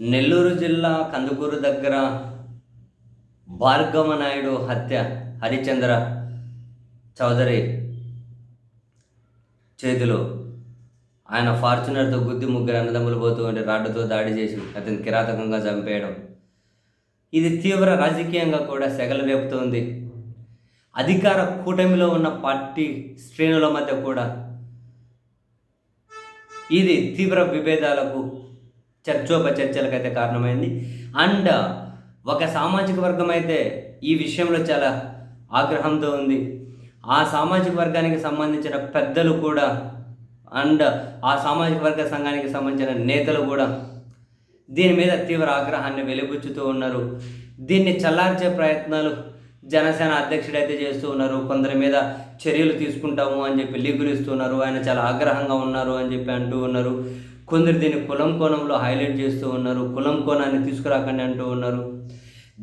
నెల్లూరు జిల్లా కందుకూరు దగ్గర భార్గవ నాయుడు హత్య హరిచంద్ర చౌదరి చేతిలో. ఆయన ఫార్చునర్తో గుద్ది ముగ్గురు అన్నదమ్ములు పోతూ ఉంటే రాడ్డుతో దాడి చేసి అతను కిరాతకంగా చంపేయడం. ఇది తీవ్ర రాజకీయంగా కూడా సెగల రేపుతోంది. అధికార కూటమిలో ఉన్న పార్టీ శ్రేణుల మధ్య కూడా ఇది తీవ్ర విభేదాలకు చర్చోపచర్చలకు అయితే కారణమైంది. అండ్ ఒక సామాజిక వర్గం అయితే ఈ విషయంలో చాలా ఆగ్రహంతో ఉంది. ఆ సామాజిక వర్గానికి సంబంధించిన పెద్దలు కూడా అండ్ ఆ సామాజిక వర్గ సంఘానికి సంబంధించిన నేతలు కూడా దీని మీద తీవ్ర ఆగ్రహాన్ని వెలిబుచ్చుతూ ఉన్నారు. దీన్ని చల్లార్చే ప్రయత్నాలు జనసేన అధ్యక్షుడైతే చేస్తూ ఉన్నారు. కొందరి మీద చర్యలు తీసుకుంటాము అని చెప్పి లీగులు ఇస్తున్నారు ఆయన చాలా ఆగ్రహంగా ఉన్నారు అని చెప్పి అంటూ ఉన్నారు. కొందరు దీన్ని కులం కోణంలో హైలైట్ చేస్తూ ఉన్నారు కులం కోణాన్ని తీసుకురాకండి అంటూ ఉన్నారు.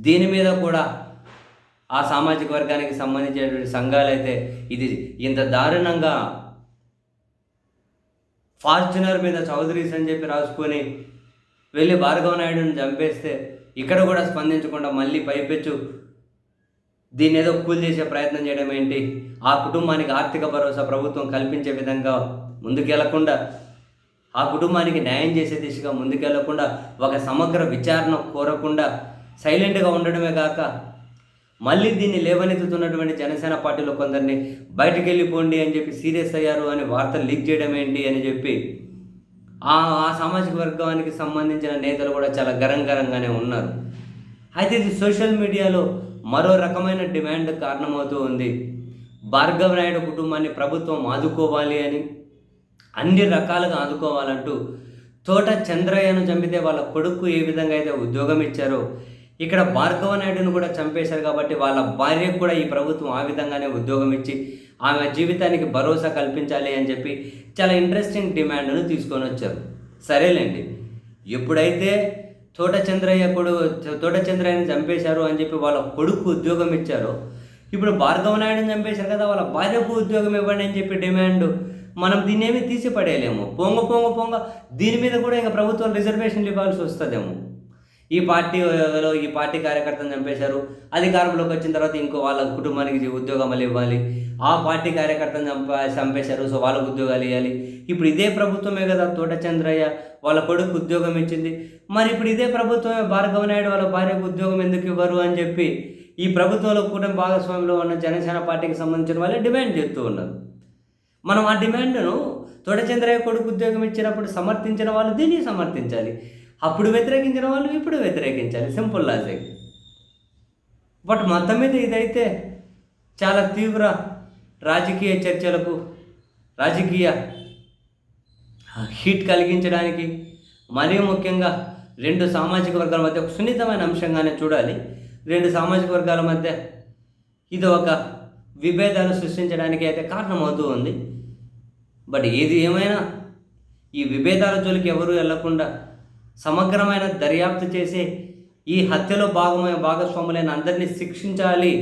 దీని మీద కూడా ఆ సామాజిక వర్గానికి సంబంధించినటువంటి సంఘాలైతే ఇది ఇంత దారుణంగా ఫార్చునర్ మీద చౌదరీస్ అని చెప్పి రాసుకొని వెళ్ళి భార్గవ నాయుడుని చంపేస్తే ఇక్కడ కూడా స్పందించకుండా మళ్ళీ పైపెచ్చు. దీన్ని ఏదో కూల్ చేసే ప్రయత్నం చేయడం ఏంటి? ఆ కుటుంబానికి ఆర్థిక భరోసా ప్రభుత్వం కల్పించే విధంగా ముందుకెళ్ళకుండా ఆ కుటుంబానికి న్యాయం చేసే దిశగా ముందుకెళ్ళకుండా ఒక సమగ్ర విచారణ కోరకుండా సైలెంట్గా ఉండడమే కాక మళ్ళీ దీన్ని లేవనెత్తుతున్నటువంటి జనసేన పార్టీలో కొందరిని బయటకు వెళ్ళిపోండి అని చెప్పి సీరియస్ అయ్యారు అని వార్తలు లీక్ చేయడం ఏంటి అని చెప్పి ఆ ఆ సామాజిక వర్గానికి సంబంధించిన నేతలు కూడా చాలా గరంగరంగానే ఉన్నారు. అయితే ఇది సోషల్ మీడియాలో మరో రకమైన డిమాండ్ కారణమవుతూ ఉంది. భార్గవ నాయుడు కుటుంబాన్ని ప్రభుత్వం ఆదుకోవాలి అని అన్ని రకాలుగా ఆదుకోవాలంటూ తోట చంద్రయ్యను చంపితే వాళ్ళ కొడుకు ఏ విధంగా అయితే ఉద్యోగం ఇచ్చారో ఇక్కడ భార్గవ నాయుడును కూడా చంపేశారు కాబట్టి వాళ్ళ భార్యకు కూడా ఈ ప్రభుత్వం ఆ విధంగానే ఉద్యోగం ఇచ్చి ఆమె జీవితానికి భరోసా కల్పించాలి అని చెప్పి చాలా ఇంట్రెస్టింగ్ డిమాండ్ను తీసుకొని వచ్చారు. సరేలేండి. ఎప్పుడైతే తోట చంద్రయ్య కొడు తోట చంద్రయ్యని చంపేశారు అని చెప్పి వాళ్ళ కొడుకు ఉద్యోగం ఇచ్చారో ఇప్పుడు భార్గవ నాయుడుని చంపేశారు కదా వాళ్ళ భార్యకు ఉద్యోగం ఇవ్వండి అని చెప్పి డిమాండ్ మనం దీన్ని ఏమీ తీసి పడేయలేము పొంగ పొంగ పొంగ. దీని మీద కూడా ఇంకా ప్రభుత్వం రిజర్వేషన్లు ఇవ్వాల్సి వస్తుందేమో. ఈ పార్టీలో ఈ పార్టీ కార్యకర్తను చంపేశారు. అధికారంలోకి వచ్చిన తర్వాత ఇంకో వాళ్ళ కుటుంబానికి ఉద్యోగాలు ఇవ్వాలి. ఆ పార్టీ కార్యకర్తను చంప చంపేశారు. సో వాళ్ళకు ఉద్యోగాలు ఇవ్వాలి. ఇప్పుడు ఇదే ప్రభుత్వమే కదా తోట చంద్రయ్య వాళ్ళ కొడుకు ఉద్యోగం ఇచ్చింది. మరి ఇప్పుడు ఇదే ప్రభుత్వమే భార్గవ నాయుడు వాళ్ళ భార్యకు ఉద్యోగం ఎందుకు ఇవ్వరు అని చెప్పి ఈ ప్రభుత్వంలో కూటమి భాగస్వామిలో ఉన్న జనసేన పార్టీకి సంబంధించిన వాళ్ళే డిమాండ్ చేస్తూ ఉన్నారు. మనం ఆ డిమాండ్ను తొడచంద్రయ్య కొడుకు ఉద్యోగం ఇచ్చినప్పుడు సమర్థించిన వాళ్ళు దీన్ని సమర్థించాలి. అప్పుడు వ్యతిరేకించిన వాళ్ళు ఇప్పుడు వ్యతిరేకించాలి. సింపుల్ లాజిక్ బట్ మొత్తం మీద ఇదైతే చాలా తీవ్ర రాజకీయ చర్చలకు రాజకీయ హీట్ కలిగించడానికి మరీ ముఖ్యంగా రెండు సామాజిక వర్గాల మధ్య ఒక సున్నితమైన అంశంగానే చూడాలి. రెండు సామాజిక వర్గాల మధ్య ఇది ఒక విభేదాలు సృష్టించడానికి అయితే కారణమవుతూ ఉంది. బట్ ఏది ఏమైనా ఈ విభేదాల జోలికి ఎవరూ వెళ్ళకుండా సమగ్రమైన దర్యాప్తు చేసి ఈ హత్యలో భాగమైన భాగస్వాములైన అందరినీ శిక్షించాలి.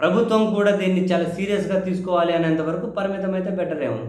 ప్రభుత్వం కూడా దీన్ని చాలా సీరియస్గా తీసుకోవాలి అనేంతవరకు పరిమితమైతే బెటర్ ఏమో